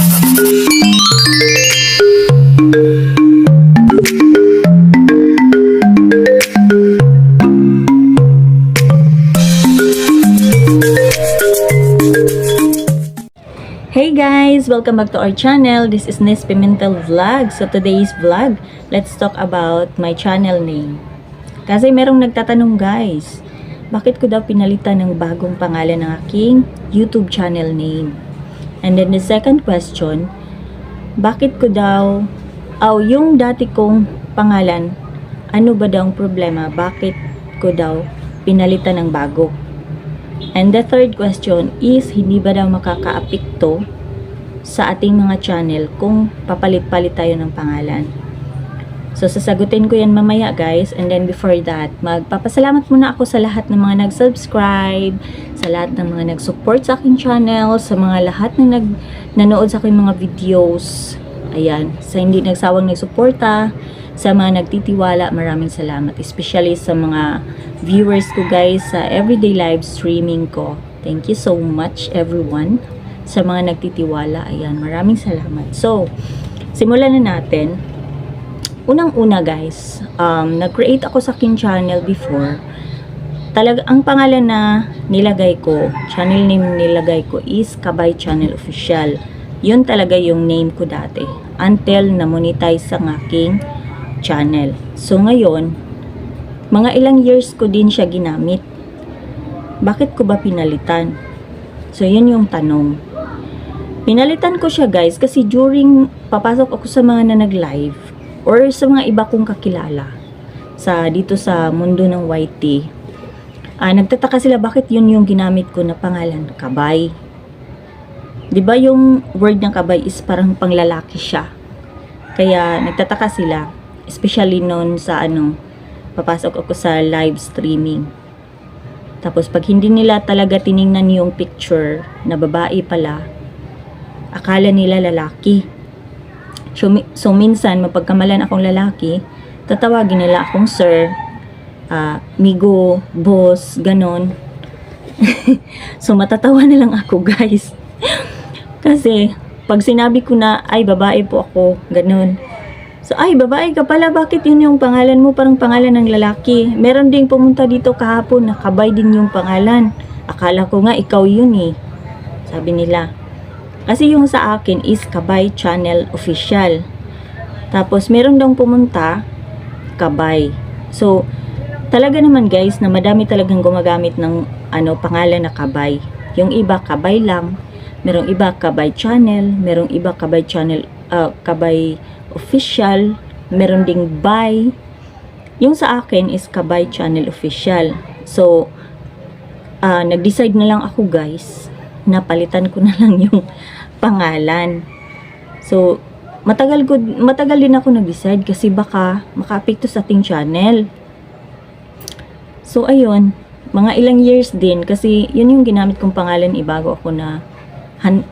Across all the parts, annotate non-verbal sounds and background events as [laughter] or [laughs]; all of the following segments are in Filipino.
Hey guys! Welcome back to our channel. This is Nes Pimentel Vlog. So today's vlog, let's talk about my channel name. Kasi merong nagtatanong guys, bakit ko daw pinalitan ng bagong pangalan ng aking YouTube channel name? And then the second question, bakit ko daw, oh, yung dati kong pangalan, ano ba daw ang problema? Bakit ko daw pinalitan ng bago? And the third question is, hindi ba daw makakaapekto sa ating mga channel kung papalit-palit tayo ng pangalan? So, sasagutin ko yan mamaya guys. And then before that, magpapasalamat muna ako sa lahat ng mga nag-subscribe, sa lahat ng mga nag-support sa aking channel, sa mga lahat na nag nanood sa aking mga videos. Ayan, sa hindi nagsawang nagsuporta, sa mga nagtitiwala, maraming salamat. Especially sa mga viewers ko guys sa everyday live streaming ko. Thank you so much everyone sa mga nagtitiwala. Ayan, maraming salamat. So, simulan na natin. Unang-una guys, um, nag-create ako sa aking channel before. Talaga, ang pangalan na nilagay ko, channel name nilagay ko is Kabay Channel Official. Yun talaga yung name ko dati. Until na-monetize ang aking channel. So ngayon, mga ilang years ko din siya ginamit. Bakit ko ba pinalitan? So yun yung tanong. Pinalitan ko siya guys kasi during papasok ako sa mga na nag-live or sa mga iba kong kakilala sa dito sa mundo ng YT. Ah, nagtataka sila bakit yun yung ginamit ko na pangalan, kabay. 'Di ba yung word ng kabay is parang panglalaki siya. Kaya nagtataka sila, especially noon sa ano, papasok ako sa live streaming. Tapos pag hindi nila talaga tiningnan yung picture na babae pala, akala nila lalaki. So, so minsan, mapagkamalan akong lalaki, tatawagin nila akong sir, ah, migo, boss, ganon. [laughs] so matatawa na lang ako guys. [laughs] Kasi pag sinabi ko na ay babae po ako, ganon. So, ay, babae ka pala, bakit yun yung pangalan mo? Parang pangalan ng lalaki. Meron ding pumunta dito kahapon, nakabay din yung pangalan. Akala ko nga, ikaw yun eh. Sabi nila. Kasi yung sa akin is Kabay Channel Official. Tapos, meron daw pumunta, Kabay. So, talaga naman guys, na madami talagang gumagamit ng ano, pangalan na Kabay. Yung iba, Kabay lang. Merong iba, Kabay Channel. Merong iba, Kabay Channel, ah, Kabay official, meron ding buy. Yung sa akin is Kabay Channel Official. So, ah nag-decide na lang ako guys, na palitan ko na lang [laughs] yung pangalan. So, matagal, ko, matagal din ako nag-decide kasi baka makaapekto sa ating channel. So, ayun, mga ilang years din kasi yun yung ginamit kong pangalan ibago ako na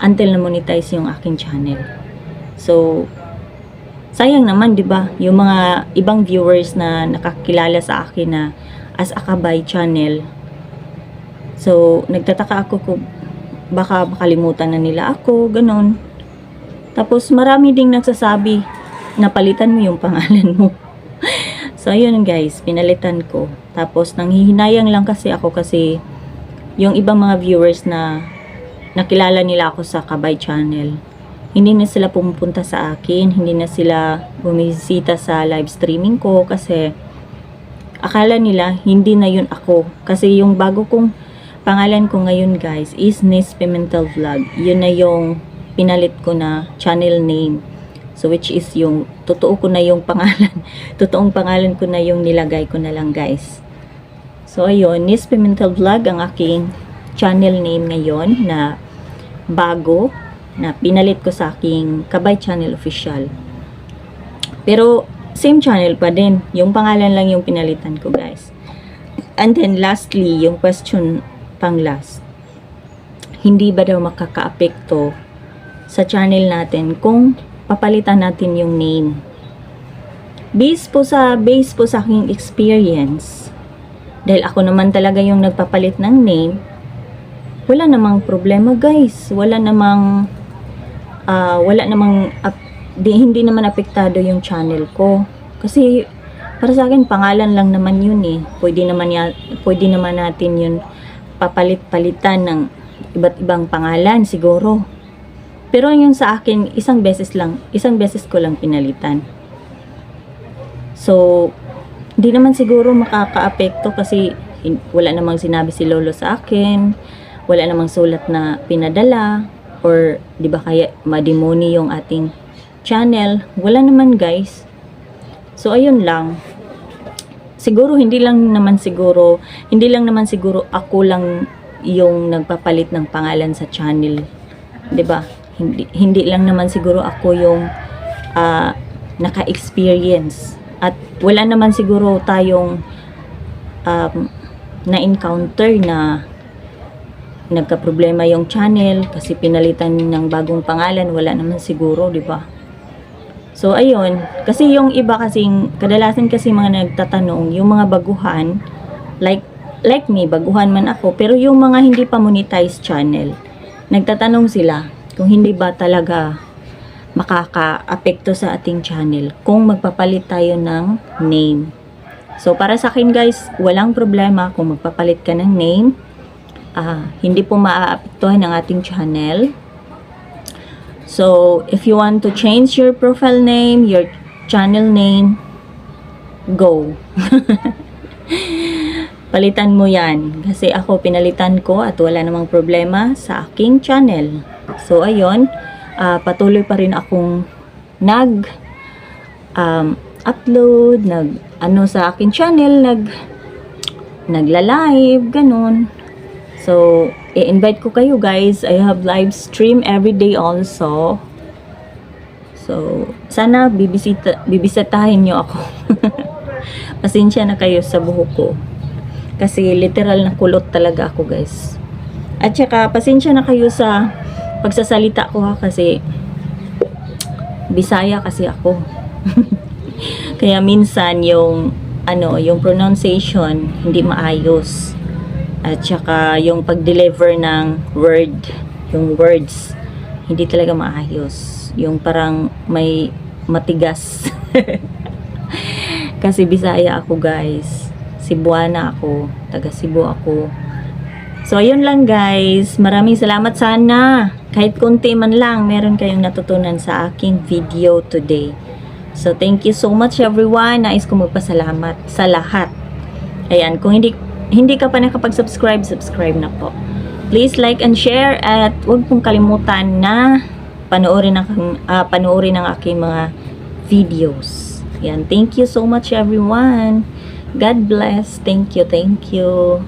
until na monetize yung aking channel. So, sayang naman 'di ba yung mga ibang viewers na nakakilala sa akin na as Akabay channel so nagtataka ako kung baka makalimutan na nila ako ganon. Tapos marami ding nagsasabi na palitan mo yung pangalan mo. [laughs] So ayun guys pinalitan ko. Tapos nanghihinayang lang kasi ako kasi yung ibang mga viewers na nakilala nila ako sa Kabay channel hindi na sila pumupunta sa akin, hindi na sila bumisita sa live streaming ko kasi akala nila hindi na yun ako. Kasi yung bago kong pangalan ko ngayon guys is Nis Pimentel Vlog. Yun na yung pinalit ko na channel name. So which is yung totoo ko na yung pangalan. [laughs] Totoong pangalan ko na yung nilagay ko na lang guys. So ayun, Nis Pimentel Vlog ang aking channel name ngayon na bago na pinalit ko sa aking Kabay Channel Official. Pero, same channel pa din. Yung pangalan lang yung pinalitan ko, guys. And then, lastly, yung question pang last. Hindi ba daw makakaapekto sa channel natin kung papalitan natin yung name? Based po sa, based po sa aking experience, dahil ako naman talaga yung nagpapalit ng name, wala namang problema guys. Wala namang ah, wala namang ap- di, hindi naman apektado yung channel ko. Kasi para sa akin pangalan lang naman yun eh. Pwede naman ya, pwede naman natin yun papalit-palitan ng iba't ibang pangalan siguro. Pero yung sa akin, isang beses lang, isang beses ko lang pinalitan. So, hindi naman siguro makakaapekto kasi wala namang sinabi si Lolo sa akin, wala namang sulat na pinadala, or di ba kaya mademoni yung ating channel. Wala naman guys. So, ayun lang. Siguro, hindi lang naman siguro, hindi lang naman siguro ako lang yung nagpapalit ng pangalan sa channel. 'di ba? Hindi hindi lang naman siguro ako yung ah, naka-experience at wala naman siguro tayong um, na-encounter na nagka-problema yung channel kasi pinalitan ng bagong pangalan, wala naman siguro, 'di ba? So ayun, kasi yung iba kasing kadalasan kasi mga nagtatanong, yung mga baguhan like like me, baguhan man ako, pero yung mga hindi pa monetized channel, nagtatanong sila kung hindi ba talaga makaka-apekto sa ating channel kung magpapalit tayo ng name. So, para sa akin guys, walang problema kung magpapalit ka ng name. Ah, hindi po maaapektuhan ang ating channel. So, if you want to change your profile name, your channel name, go. [laughs] Palitan mo yan. Kasi ako, pinalitan ko at wala namang problema sa aking channel. So, ayun. ah, patuloy pa rin akong nag um, upload, nag ano sa aking channel, nag nagla-live, ganun. So, i-invite ko kayo guys. I have live stream every day also. So, sana bibisita, bibisitahin nyo ako. [laughs] Pasensya na kayo sa buhok ko. Kasi literal na kulot talaga ako guys. At saka, pasensya na kayo sa pagsasalita ko ha kasi Bisaya kasi ako. [laughs] Kaya minsan yung ano, yung pronunciation hindi maayos. At saka yung pag-deliver ng word, yung words hindi talaga maayos. Yung parang may matigas. [laughs] Kasi Bisaya ako guys. Cebuana ako. Taga Cebu ako. So, ayun lang guys. Maraming salamat sana. Kahit konti man lang, meron kayong natutunan sa aking video today. So, thank you so much everyone. Nais ko magpasalamat sa lahat. Ayan, kung hindi hindi ka pa nakapag-subscribe, subscribe na po. Please like and share at huwag pong kalimutan na panoorin ang ah, panoorin ang aking mga videos. Yan, thank you so much everyone. God bless. Thank you, thank you.